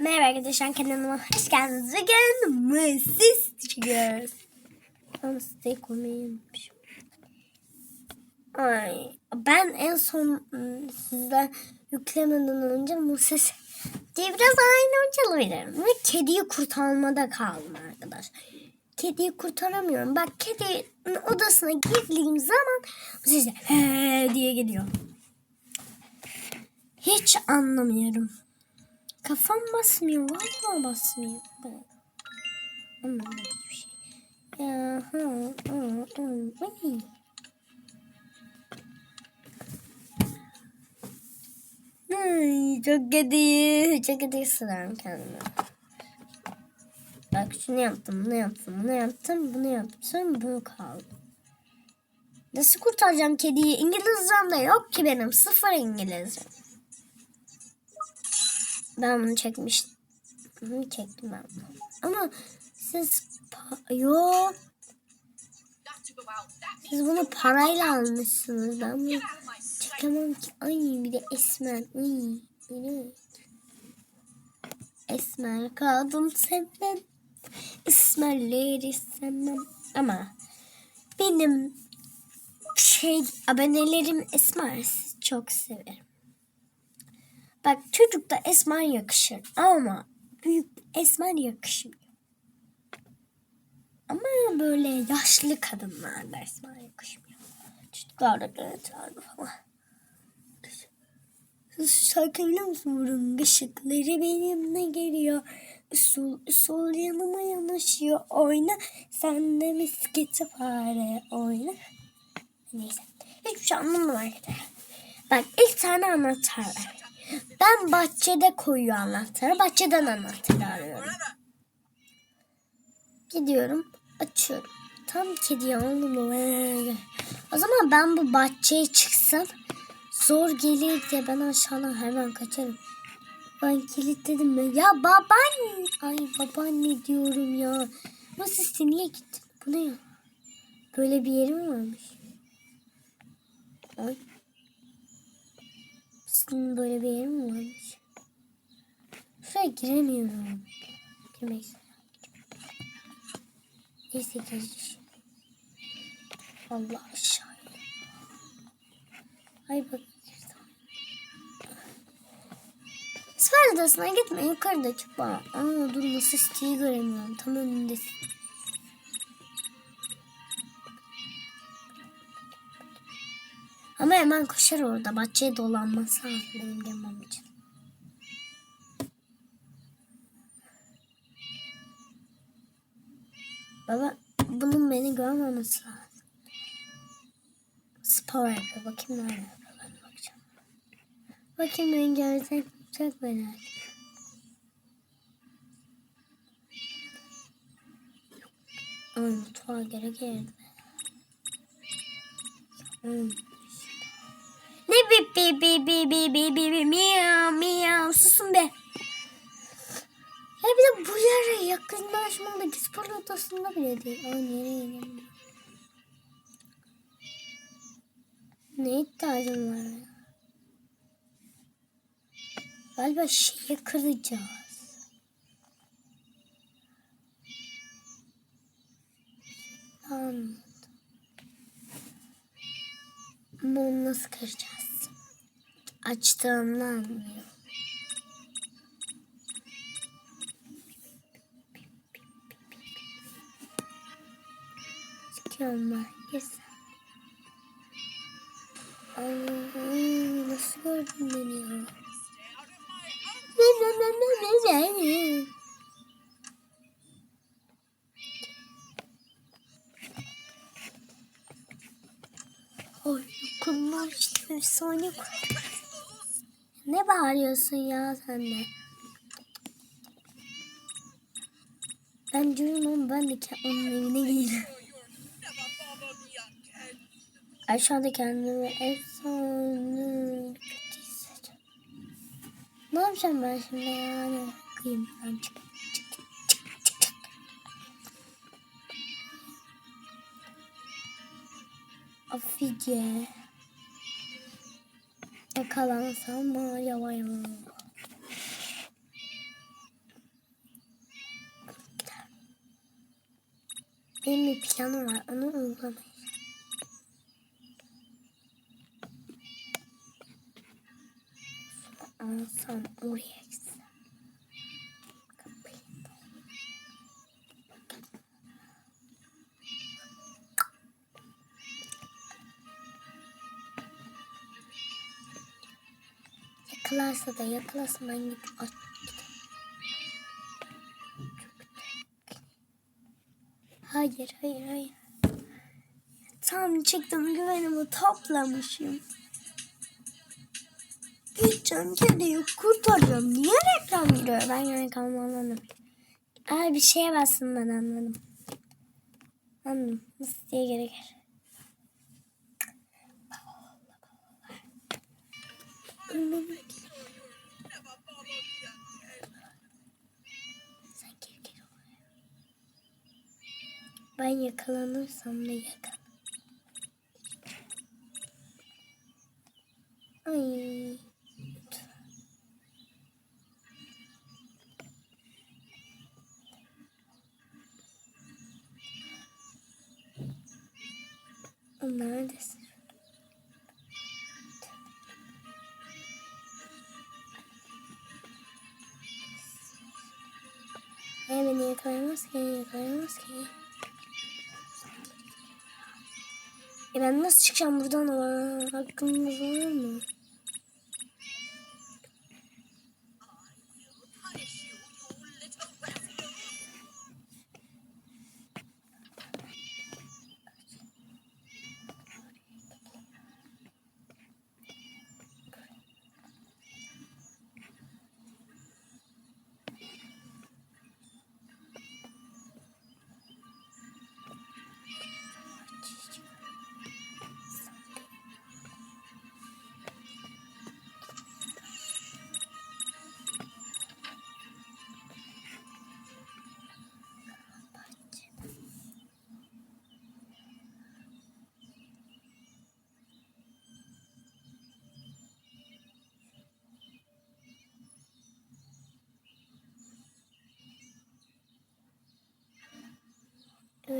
Merhaba arkadaşlar kanalıma hoş geldiniz. Bugün mısız çıkıyoruz. Ama steak unutmuşum. Ay, ben en son ım, sizden yüklemeden önce mısız diye biraz aynı olabilirim. Ve kediyi kurtarmada kaldım arkadaş. Kediyi kurtaramıyorum. Bak kedinin odasına girdiğim zaman he diye geliyor. Hiç anlamıyorum. Kafam basmıyor. Vallahi basmıyor. Anlamadım hiçbir şey. Ya, hı, hı, hı, ay. Ay, çok kötü. Çok kötü hissediyorum kendimi. Bak şunu yaptım, bunu yaptım, bunu yaptım, bunu yaptım. Sonra bunu kaldı. Nasıl kurtaracağım kediyi? İngilizcem de yok ki benim. Sıfır İngilizce. Ben bunu çekmiştim. Bunu çektim ben. Ama siz yo siz bunu parayla almışsınız. Ben bunu çekemem ki. Ay bir de esmer. Ay. Esmer kaldım senden. Esmerleri sevmem. Ama benim şey abonelerim esmer. Çok severim. Bak çocukta esmer yakışır ama büyük esmer yakışmıyor. Ama böyle yaşlı kadınlarda esmer yakışmıyor. Çocuklarda gençlerde falan. Şarkı biliyor musun? Burun ışıkları benimle geliyor. Usul usul yanıma yanaşıyor. Oyna sen de misketi fare oyna. Neyse. Hiçbir şey anlamadım arkadaşlar. Bak ilk tane anahtar var. Ben bahçede koyuyor anahtarı. Bahçeden anahtarı arıyorum. Gidiyorum. Açıyorum. Tam kedi aldım. O zaman ben bu bahçeye çıksam zor gelir diye ben aşağıdan hemen kaçarım. Ben kilitledim mi? Ya babaanne. Ay babaanne diyorum ya. Nasıl sen niye gittin? Bu ne ya? Böyle bir yeri mi varmış? Ay. Sizin böyle bir yeri mi varmış? Şuraya giremiyorum. İstiyorum. Neyse gireceğim. Allah aşağı. Ay bak. Sıfır odasına gitme yukarıda çıkma. Aa dur nasıl siteyi göremiyorum. Tam önündesin. Ama hemen koşar orada. Bahçeye dolanması lazım benim gelmem için. Baba bunun beni görmemesi lazım. Spor yapıyor. Bakayım ne yapıyor. Ben bakacağım. Bakayım beni görecek. Çok merak Ay mutfağa geri geldi. Hmm bip bip bip bip bip bip bip miyav miyav susun be. Ya bir de bu yere yakınlaşmadaki spor odasında bile değil. Ay nereye inelim? Ne ihtiyacım var ya? Galiba şeyi kıracağız. Anladım. Bunu nasıl kıracağız? Açtığımda anlıyorum. Çıkıyorum ben. Güzel. Ay, nasıl gördün beni ya? Ne ne ne ne ne ne? Ay dokunma işte efsane Ne bağırıyorsun ya sen de? Ben diyorum ben de onun evine giderim. Aşağıda kendimi efsane kötü hissediyorum. Ne yapacağım ben şimdi yani? Kıyım ben çık Yakalansam var yavaş yavaş. Benim bir planım var. Onu uygulamayacağım. Alsam oraya Yakalarsa da yakalasın ben gidip aç. Hayır, hayır, hayır. Tam çıktım güvenimi toplamışım. Gideceğim kediyi kurtaracağım. Niye reklam giriyor? Ben yani kalmalarını. Aa bir şeye bastım ben anladım. Anladım. Nasıl diye gerekir. Sen Ben yakalanırsam da yakal. Ay. Neredesin? Beni yakalayamaz ki, yakalayamaz ki. E ben nasıl çıkacağım buradan? Aa, Hakkınız var mı?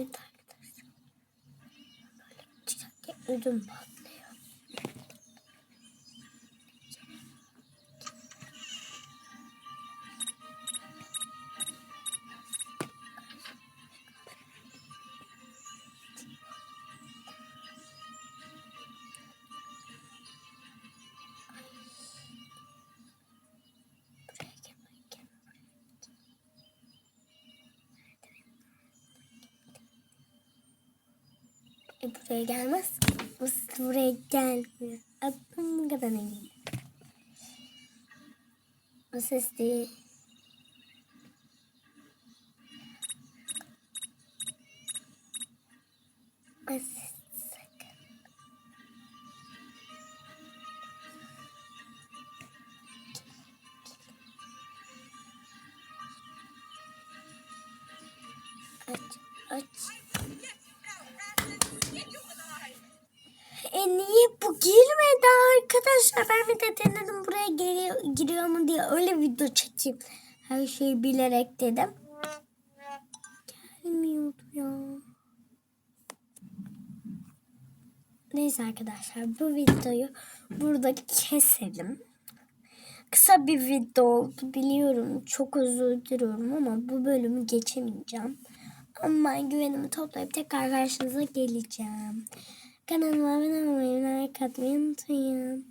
Evet arkadaşlar. Böyle çıkarken ödüm patlıyor. E buraya gelmez. Bu buraya gelmiyor. Adım kadar eminim. O ses değil. O ses girmedi arkadaşlar? Ben de denedim buraya giriyor, giriyor mu diye öyle video çekeyim. Her şeyi bilerek dedim. Gelmiyordu ya. Neyse arkadaşlar bu videoyu burada keselim. Kısa bir video oldu biliyorum. Çok özür diliyorum ama bu bölümü geçemeyeceğim. Ama güvenimi toplayıp tekrar karşınıza geleceğim. Kanalıma abone olmayı, like atmayı unutmayın.